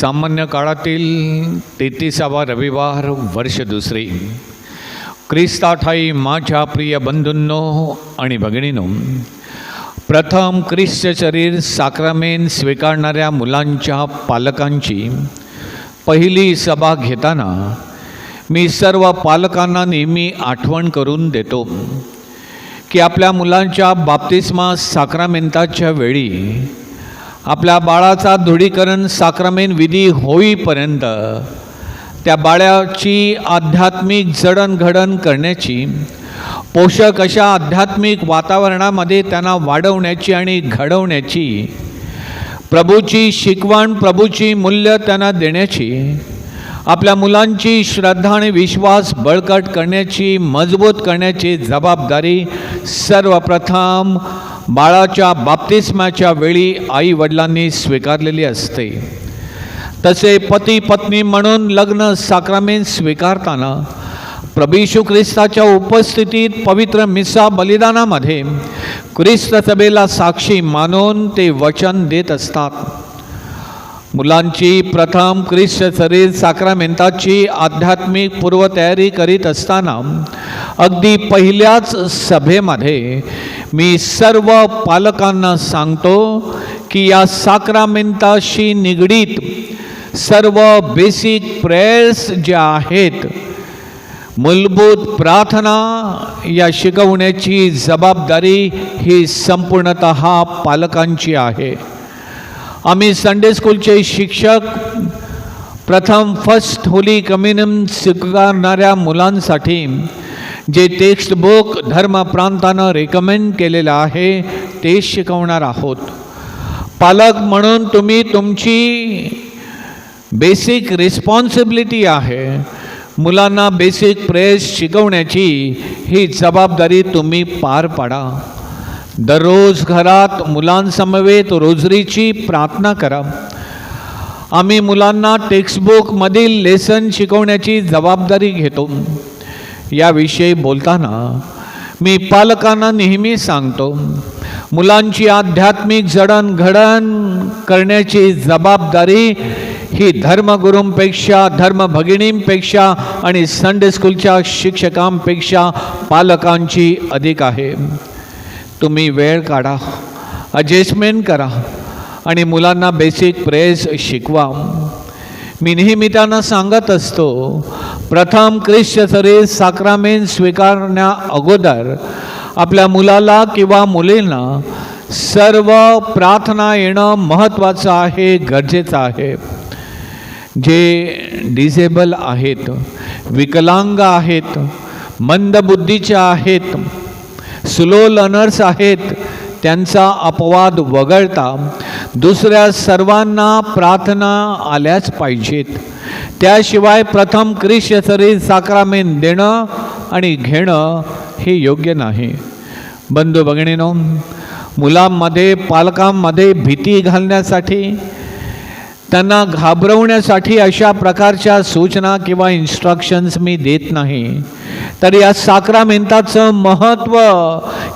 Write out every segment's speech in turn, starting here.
सामान्य काळातील तेहतीसावा रविवार वर्ष दुसरी. ख्रिस्ताठाई माझ्या प्रिय बंधूंनो आणि भगिनीनो प्रथम ख्रिस्त शरीर साक्रामेन स्वीकारणाऱ्या मुलांच्या पालकांची पहिली सभा घेताना मी सर्व पालकांना नेहमी आठवण करून देतो की आपल्या मुलांच्या बाप्तिस्मा साक्रामेंताच्या वेळी आपल्या बाळाचा दृढीकरण साक्रमेन विधी होईपर्यंत त्या बाळाची आध्यात्मिक जडणघडण करण्याची पोषक अशा आध्यात्मिक वातावरणामध्ये त्यांना वाढवण्याची आणि घडवण्याची प्रभूची शिकवण प्रभूची मूल्य त्यांना देण्याची आपल्या मुलांची श्रद्धा आणि विश्वास बळकट करण्याची मजबूत करण्याची जबाबदारी सर्वप्रथम बाळाच्या बाप्तिस्माच्या वेळी आई वडिलांनी स्वीकारलेली असते. तसे पती पत्नी म्हणून लग्न साक्रामेंट स्वीकारताना प्रभीशू ख्रिस्ताच्या उपस्थितीत पवित्र मिसा बलिदानामध्ये ख्रिस्त सभेला साक्षी मानून ते वचन देत असतात. मुलांची प्रथम ख्रिस्त शरीर साक्रामेंताची आध्यात्मिक पूर्वतयारी करीत असताना अगदी पहिल्याच सभेमध्ये मी सर्व पालकांना सांगतो की या साक्रामेंताशी निगडीत सर्व बेसिक प्रेयर्स ज्या आहेत मूलभूत प्रार्थना या शिकवण्याची जबाबदारी ही संपूर्णत पालकांची आहे. आम्ही संडे स्कूलचे शिक्षक प्रथम फर्स्ट होली कम्युनियम स्वीकारणाऱ्या मुलांसाठी जे टेक्स्ट बुक धर्म प्रांतानं रेकमेंड केलेलं आहे ते शिकवणार आहोत. पालक म्हणून तुम्ही तुमची बेसिक रिस्पॉन्सिबिलिटी आहे. मुलांना बेसिक प्रेस शिकवण्याची ही जबाबदारी तुम्ही पार पाडा. दररोज घरात मुलांसमवेत रोजरीची प्रार्थना करा. आम्ही मुलांना टेक्स्टबुकमधील लेसन शिकवण्याची जबाबदारी घेतो. याविषयी बोलताना मी पालकांना नेहमी सांगतो मुलांची आध्यात्मिक जडणघडण करण्याची जबाबदारी ही धर्मगुरूंपेक्षा धर्मभगिनींपेक्षा आणि संडे स्कूलच्या शिक्षकांपेक्षा पालकांची अधिक आहे. तुम्ही वेळ काढा अजेस्टमेंट करा आणि मुलांना बेसिक प्रेस शिकवा. मी नेहमी त्यांना सांगत असतो प्रथम ख्रिस्त शरीर साक्रामेंट स्वीकारण्या अगोदर आपल्या मुलाला किंवा मुलींना सर्व प्रार्थना येणं महत्त्वाचं आहे गरजेचं आहे. जे डिझेबल आहेत विकलांग आहेत मंदबुद्धीचे आहेत स्लो लर्नर्स आहेत त्यांचा अपवाद वगळता दुसऱ्या सर्वांना प्रार्थना आल्याच पाहिजेत. त्याशिवाय प्रथम ख्रिस्त शरीर साक्रामेन देणं आणि घेणं हे योग्य नाही. बंधू भगिनीनो मुलांमध्ये पालकांमध्ये भीती घालण्यासाठी त्यांना घाबरवण्यासाठी अशा प्रकारच्या सूचना किंवा इन्स्ट्रक्शन्स मी देत नाही. तर या साक्रामेंताचं महत्त्व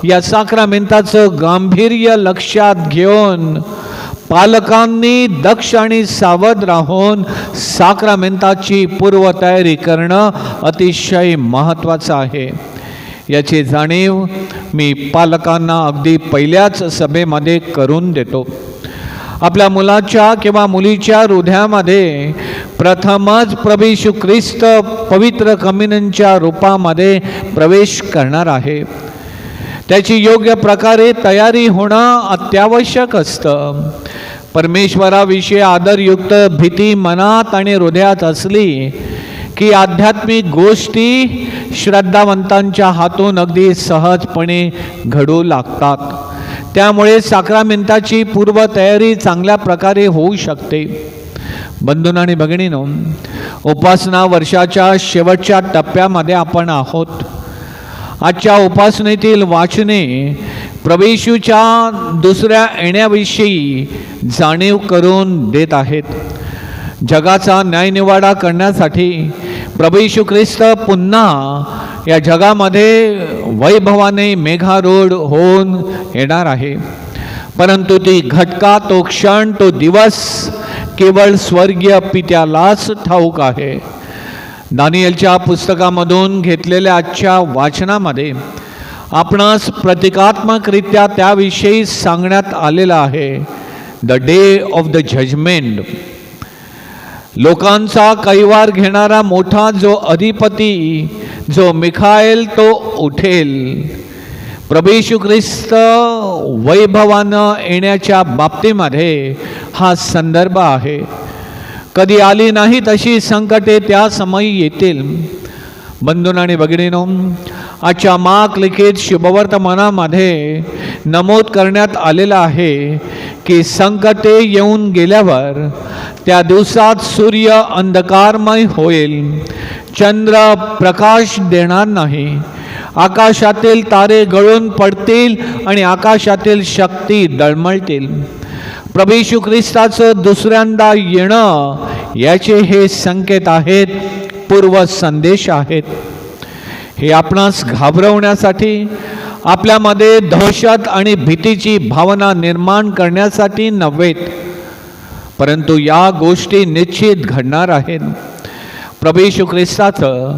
या साक्रामेंताचं गांभीर्य लक्षात घेऊन पालकांनी दक्ष आणि सावध राहून साक्रामेंताची पूर्वतयारी करणं अतिशय महत्त्वाचं आहे. याची जाणीव मी पालकांना अगदी पहिल्याच सभेमध्ये करून देतो. आपल्या मुलाच्या किंवा मुलीच्या हृदयामध्ये प्रथमच प्रभू ख्रिस्त पवित्र कमिनंच्या रूपामध्ये प्रवेश करणार आहे. त्याची योग्य प्रकारे तयारी होणं अत्यावश्यक असतं. परमेश्वराविषयी आदरयुक्त भीती मनात आणि हृदयात असली की आध्यात्मिक गोष्टी श्रद्धावंतांच्या हातून अगदी सहजपणे घडू लागतात. त्यामुळे साक्रामेंताची पूर्वतयारी चांगल्या प्रकारे होऊ शकते. बंधून आणि भगिनीनो उपासना वर्षाच्या शेवटच्या टप्प्यामध्ये आपण आहोत. आजच्या उपासनेतील वाचने प्रवेशूच्या दुसऱ्या येण्याविषयी जाणीव करून देत आहेत. जगाचा न्यायनिवाडा करण्यासाठी प्रभेशू ख्रिस्त पुन्हा या जगामध्ये वैभवाने मेघारूढ होऊन येणार आहे. परंतु ती घटका तो क्षण तो दिवस केवळ स्वर्गीय पित्यालाच ठाऊक आहे. दानियलच्या पुस्तकामधून घेतलेल्या आजच्या वाचनामध्ये आपणास प्रतिकात्मकरित्या त्याविषयी सांगण्यात आलेलं आहे. The day of the judgement लोकांचा कैवार घेणारा मोठा जो अधिपती जो मिखाएल तो उठेल. प्रभेशू ख्रिस्त वैभवानं येण्याच्या बाबतीमध्ये हा संदर्भ आहे. कधी आली नाही तशी संकटे त्या समयी येतील. बंधून आणि भगिनीनो आजच्या माक लिखित शुभवर्तमानामध्ये नमूद करण्यात आलेलं आहे की संकटे येऊन गेल्यावर त्या दिवसात सूर्य अंधकारमय होईल. चंद्र प्रकाश देणार नाही. आकाशातील तारे गळून पडतील आणि आकाशातील शक्ती दळमळतील. प्रभू ख्रिस्ताचं दुसऱ्यांदा येणं याचे हे संकेत आहेत पूर्व संदेश आहेत. हे आपणास घाबरवण्यासाठी आपल्यामध्ये दहशत आणि भीतीची भावना निर्माण करण्यासाठी नव्हेत परंतु या गोष्टी निश्चित घडणार आहेत. प्रभू ख्रिस्ताचं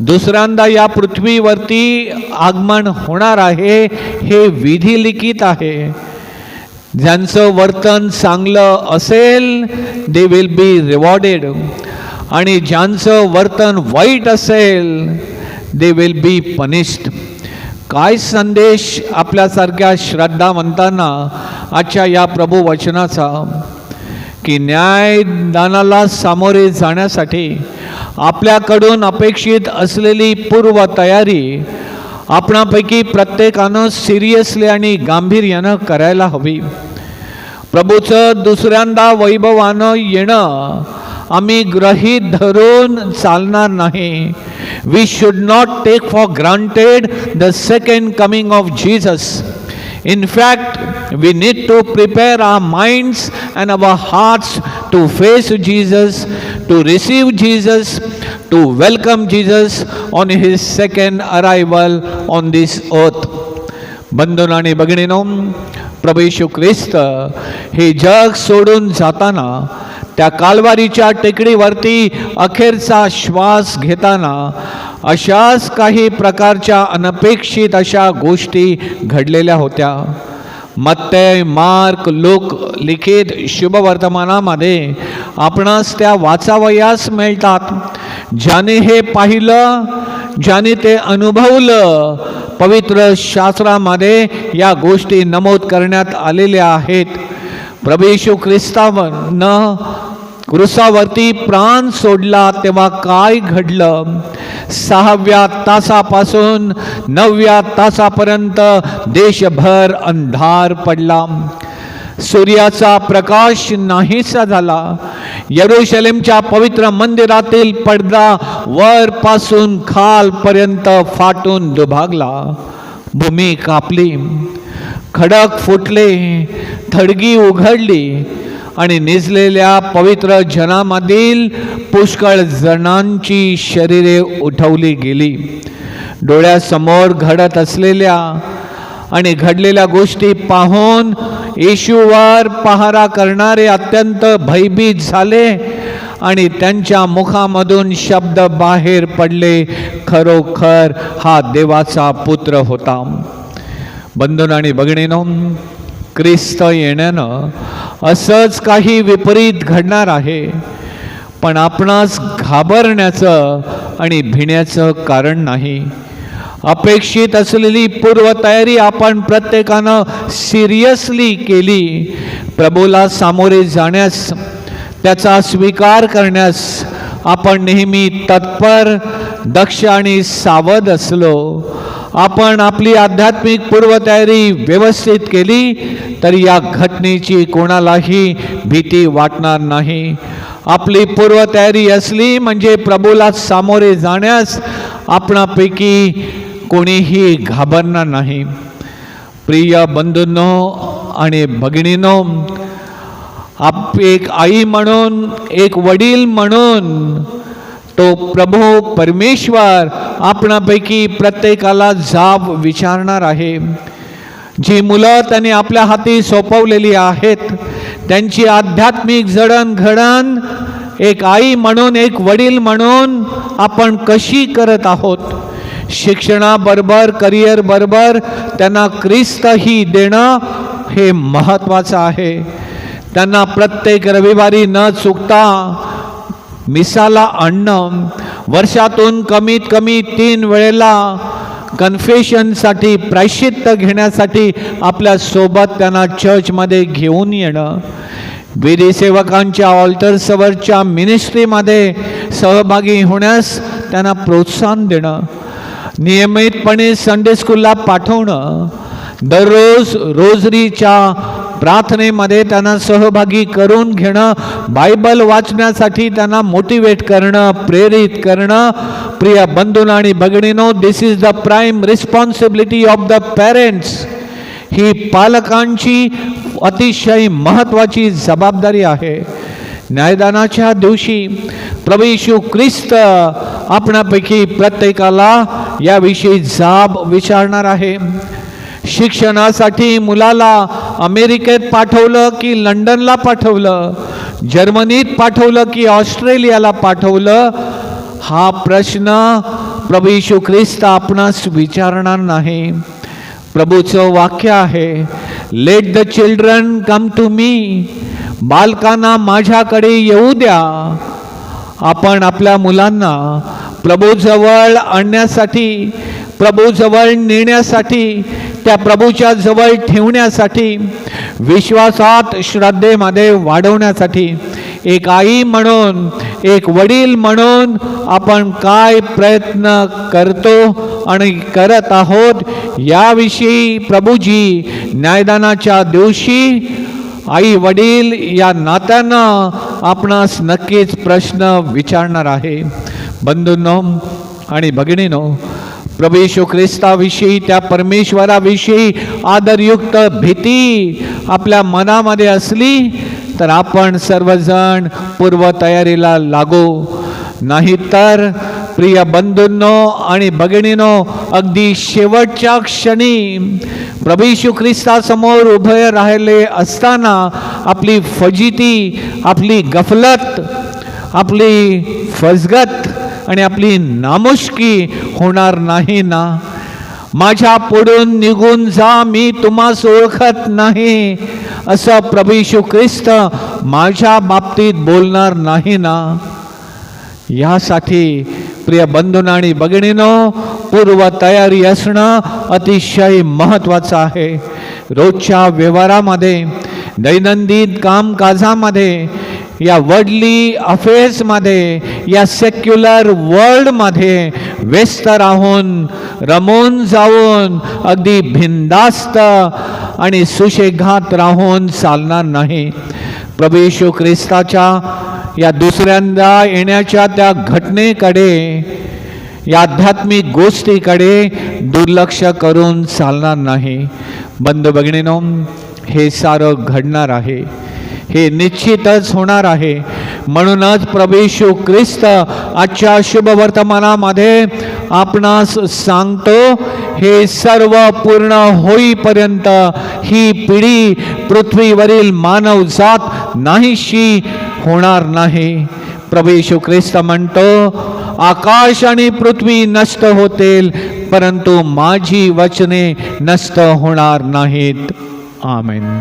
दुसऱ्यांदा या पृथ्वीवरती आगमन होणार आहे हे विधी लिखित आहे. ज्यांचं वर्तन चांगलं असेल दे विल बी रिवॉर्डेड आणि ज्यांचं वर्तन वाईट असेल दे विल बी पनिश्ड काय संदेश आपल्यासारख्या श्रद्धावंतांना आजच्या या प्रभू वचनाचा? की न्यायदानाला सामोरे जाण्यासाठी आपल्याकडून अपेक्षित असलेली पूर्वतयारी आपणापैकी प्रत्येकानं सिरियसली आणि गांभीर्यानं करायला हवी. प्रभूचं दुसऱ्यांदा वैभवानं येणं आम्ही गृहीत धरून चालणार नाही we should not take for granted the second coming of Jesus In fact, we need to prepare our minds and our hearts to face Jesus, to receive Jesus, to welcome Jesus on his second arrival on this earth. बंधून आणि भगिनीनो प्रभू येशू ख्रिस्त हे जग सोडून जाताना त्या कालवारीच्या टेकडीवरती अखेरचा श्वास घेताना अशाच काही प्रकारच्या अनपेक्षित अशा गोष्टी घडलेल्या होत्या. मत्तय मार्क लोक लिखित शुभवर्तमानामध्ये आपणास त्या वाचावयास मिळतात. ज्याने हे पाहिलं ज्याने ते अनुभवलं पवित्र शास्त्रामध्ये या गोष्टी नमूद करण्यात आलेल्या आहेत. प्रभू येशू ख्रिस्तावनं क्रुसावरती प्राण सोडला तेव्हा काय घडलं? सहाव्या तासापासून नवव्या तासापर्यंत देशभर अंधार पडला. सूर्याचा प्रकाश नाहीसा झाला. यरुशलेमच्या पवित्र मंदिरातील पडदा वरपासून खालपर्यंत फाटून दुभागला. भूमी कापली. खडक फुटले. थडगी उघडली आणि निजलेल्या पवित्र जनामधील पुष्कळ जणांची शरीरे उठवली गेली. डोळ्यासमोर घडत असलेल्या आणि घडलेल्या गोष्टी पाहून येशूवर पहारा करणारे अत्यंत भयभीत झाले आणि त्यांच्या मुखामधून शब्द बाहेर पडले खरोखर हा देवाचा पुत्र होता. बंधून आणि बघणीनो ख्रिस्त येण्यानं असंच काही विपरीत घडणार आहे पण आपणास घाबरण्याचं आणि भिण्याचं कारण नाही. अपेक्षित असलेली पूर्वतयारी आपण प्रत्येकानं सिरियसली केली. प्रभूला सामोरे जाण्यास त्याचा स्वीकार करण्यास आपण नेहमी तत्पर दक्ष आणि सावध असलो. आपण आपली आध्यात्मिक पूर्वतयारी व्यवस्थित केली तर या घटनेची कोणालाही भीती वाटणार नाही. आपली पूर्वतयारी असली म्हणजे प्रभूला सामोरे जाण्यास आपणापैकी कोणीही घाबरणार नाही. प्रिय बंधूंनो आणि भगिनीनो आप एक आई म्हणून एक वडील म्हणून तो प्रभू परमेश्वर आपणापैकी प्रत्येकाला जाब विचारणार आहे. जी मुलं त्यांनी आपल्या हाती सोपवलेली आहेत त्यांची आध्यात्मिक जडणघडण एक आई म्हणून एक वडील म्हणून आपण कशी करत आहोत? शिक्षणाबरोबर करिअरबरोबर त्यांना ख्रिस्तही देणं हे महत्त्वाचं आहे. त्यांना प्रत्येक रविवारी न चुकता मिसाला आणणं वर्षातून कमीत कमी तीन वेळेला कन्फेशनसाठी प्रायश्चित्त घेण्यासाठी आपल्यासोबत त्यांना चर्चमध्ये घेऊन येणं. विधीसेवकांच्या ऑल्टरसवरच्या ऑल्टर्सवरच्या मिनिस्ट्रीमध्ये सहभागी होण्यास त्यांना प्रोत्साहन देणं. नियमितपणे संडे स्कूलला पाठवणं दररोज रोजरीच्या प्रार्थनेमध्ये त्यांना सहभागी करून घेणं बायबल वाचण्यासाठी त्यांना मोटिवेट करणं प्रेरित करणं. प्रिय बंधून आणि भगिनीनो this is the prime responsibility of the parents ही पालकांची अतिशय महत्त्वाची जबाबदारी आहे. न्यायदानाच्या दिवशी प्रभू येशू ख्रिस्त आपणापैकी प्रत्येकाला याविषयी जाब विचारणार आहे. शिक्षणासाठी मुलाला अमेरिकेत पाठवलं की लंडनला पाठवलं? जर्मनीत पाठवलं की ऑस्ट्रेलियाला पाठवलं? हा प्रश्न प्रभू यशू ख्रिस्त आपणास विचारणार नाही. प्रभूचं वाक्य आहे let the children come to me बालकांना माझ्याकडे येऊ द्या. आपण आपल्या मुलांना प्रभूजवळ आणण्यासाठी प्रभूजवळ नेण्यासाठी त्या प्रभूच्या जवळ ठेवण्यासाठी विश्वासात श्रद्धेमध्ये वाढवण्यासाठी एक आई म्हणून एक वडील म्हणून आपण काय प्रयत्न करतो आणि करत आहोत याविषयी प्रभूजी न्यायदानाच्या दिवशी आई वडील या नात्यानं आपणास नक्कीच प्रश्न विचारणार आहे. बंधूंनो आणि भगिनीनो प्रभू येशू ख्रिस्ताविषयी त्या परमेश्वराविषयी आदरयुक्त भीती आपल्या मनामध्ये असली तर आपण सर्वजण पूर्वतयारीला लागू. नाहीतर प्रिय बंधूंनो आणि भगिनीनो अगदी शेवटच्या क्षणी प्रभू येशू ख्रिस्तासमोर उभे राहिले असताना आपली फजिती आपली गफलत आपली फजगत आणि आपली नामुष्की होणार नाही ना. माझ्या पुढून निघून जा मी तुम्हास ओळखत नाही. असं प्रभू ख्रिस्त माझ्या बाबतीत बोलणार नाही ना. यासाठी प्रिय बंधून आणि भगिनीनो पूर्व तयारी असणं अतिशय महत्त्वाचं आहे. रोजच्या व्यवहारामध्ये दैनंदिन कामकाजामध्ये या वर्ल्डली अफेअर्समध्ये या सेक्युलर वर्ल्डमध्ये व्यस्त राहून रमून जाऊन अगदी भिंदास्त आणि सुशेघात राहून चालणार नाही. प्रभू येशू ख्रिस्ताच्या या दुसऱ्यांदा येण्याच्या त्या घटनेकडे या आध्यात्मिक गोष्टीकडे दुर्लक्ष करून चालणार नाही. बंधू भगिनीनो हे सारं घडणार आहे. हे निश्चितच होणार आहे. म्हणूनच प्रभेशू ख्रिस्त आजच्या शुभ वर्तमानामध्ये आपणास सांगतो हे सर्व पूर्ण होईपर्यंत ही पिढी पृथ्वीवरील मानवजात नाहीशी होणार नाही. प्रभेशू ख्रिस्त म्हणतो आकाश आणि पृथ्वी नष्ट होतील परंतु माझी वचने नष्ट होणार नाहीत. आमेन.